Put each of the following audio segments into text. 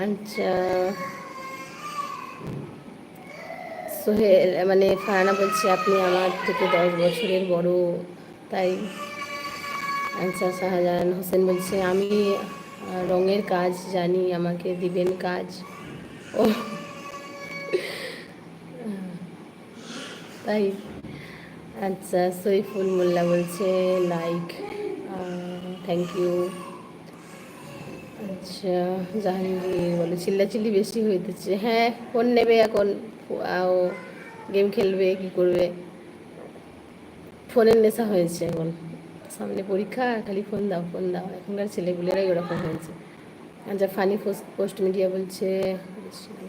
আচ্ছা। সোহেল মানে ফারানা বলছে, আপনি আমার থেকে দশ বছরের বড়, তাই? আচ্ছা শাহজাহান হোসেন বলছে, আমি রঙের কাজ জানি, আমাকে দিবেন কাজ। ও। তাই। আচ্ছা সৈফুল মোল্লা বলছে, লাইক থ্যাংক ইউ। আচ্ছা জাহাঙ্গীর বলে, চিল্লাচিল্লি বেশি হইতেছে। হ্যাঁ ফোন নেবে এখন। ও গেম খেলবে, কি করবে? ফোনের নেশা হয়েছে এখন। সামনে পরীক্ষা, খালি ফোন দাও ফোন দাও। এখনকার ছেলেগুলোরাই ওরকম হয়েছে আচ্ছা ফানি পোস্ট মিডিয়া বলছে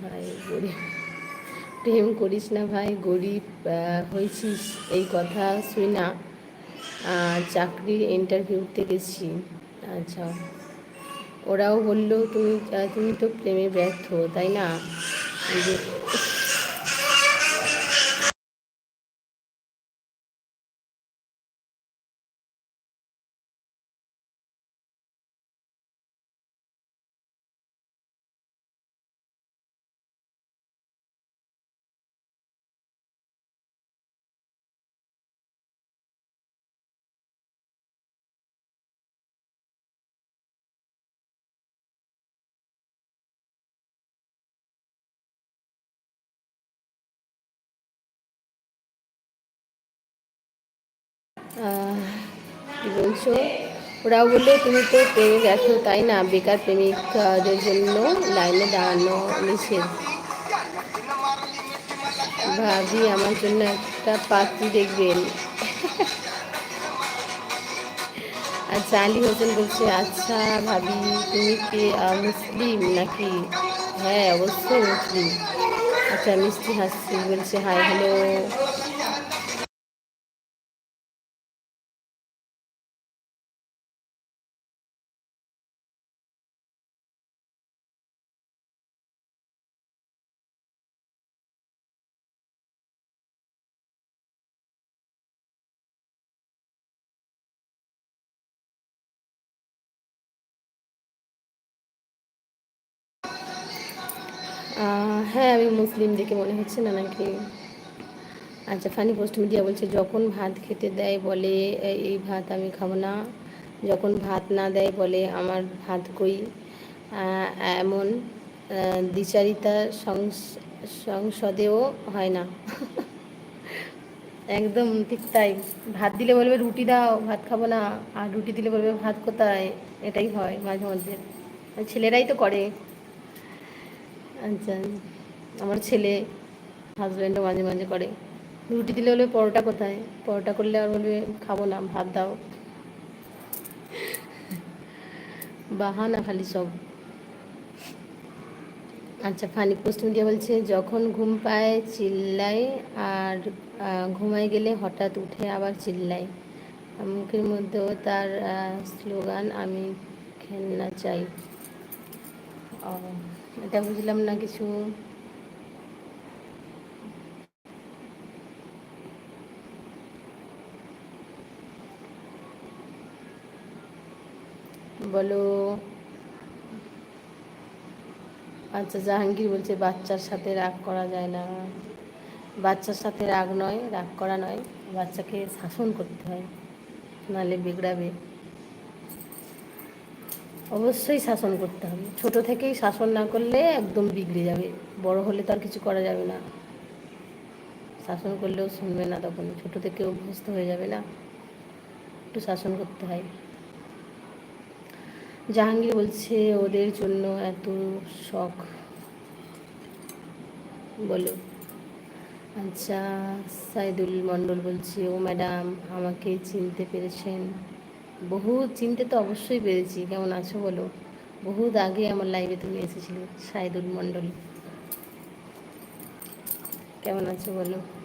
ভাই, গরিব। প্রেম করিস না ভাই, গরিব হয়েছিস। এই কথা শুই না। চাকরির ইন্টারভিউতে গেছি। আচ্ছা। ওরাও বলল তুমি তুমি তো প্রেমে ব্যর্থ তাই না? কি বলছো? ওরাও বলল, তুমি তো প্রেমে ব্যর্থ, তাই না? বেকার প্রেমিকদের জন্য লাইনে দাঁড়ানো নিষেধ। ভাবি, আমার জন্য একটা পাত্রী দেখবেন। আচ্ছা আলী হোসেন বলছে আচ্ছা ভাবি, তুমি কি মুসলিম নাকি? হ্যাঁ অবশ্যই মুসলিম। আচ্ছা মিষ্টি হাসছি বলছে, হাই, হ্যালো। হ্যাঁ আমি মুসলিম দেখে মনে হচ্ছে না নাকি? আচ্ছা ফানি পোস্ট মিডিয়া বলছে, যখন ভাত খেতে দেয় বলে, এই ভাত আমি খাব না। যখন ভাত না দেয় বলে, আমার ভাত কই? এমন দ্বিচারিতা সংসদেও হয় না। একদম ঠিক তাই। ভাত দিলে বলবে, রুটি দাও, ভাত খাব না। আর রুটি দিলে বলবে, ভাত কোথায়? এটাই হয় মাঝে মধ্যে। ছেলেরাই তো করে। আচ্ছা আমার ছেলে হাজব্যান্ডও মাঝে মাঝে করে। রুটি দিলে বলবে পরোটা কোথায়? পরোটা করলে আর বলবে, খাব না, ভাত দাও। বাহানা খালি সব। আচ্ছা ফানি পোস্ট মিডিয়া বলছে, যখন ঘুম পায় চিল্লায় আর ঘুমায় গেলে হঠাৎ উঠে আবার চিল্লায়। মুখের মধ্যেও তার স্লোগান, আমি খেলনা চাই। এটা বুঝলাম না কিছু। বলো। আচ্ছা জাহাঙ্গীর বলছে বাচ্চার সাথে রাগ করা যায় না। বাচ্চার সাথে রাগ নয়, রাগ করা নয়। বাচ্চাকে শাসন করতে হয়, নাহলে বিগড়াবে। অবশ্যই শাসন করতে হবে। ছোট থেকেই শাসন না করলে একদম বিগড়ে যাবে। বড় হলে তো আর কিছু করা যাবে না। শাসন করলেও শুনবে না তখন। ছোট থেকে অভ্যস্ত হয়ে যাবে না। একটু শাসন করতে হয়। জাহাঙ্গীর বলছে, ওদের জন্য এত শখ। বলো। আচ্ছা সাইদুল মণ্ডল বলছি, ও ম্যাডাম, আমাকে চিনতে পেরেছেন। বহু চিনতে তো অবশ্যই পেরেছি। কেমন আছো বলো? বহুত আগে আমার লাইভে তুমি এসেছিলে, সাইদুল মণ্ডল। কেমন আছো বলো?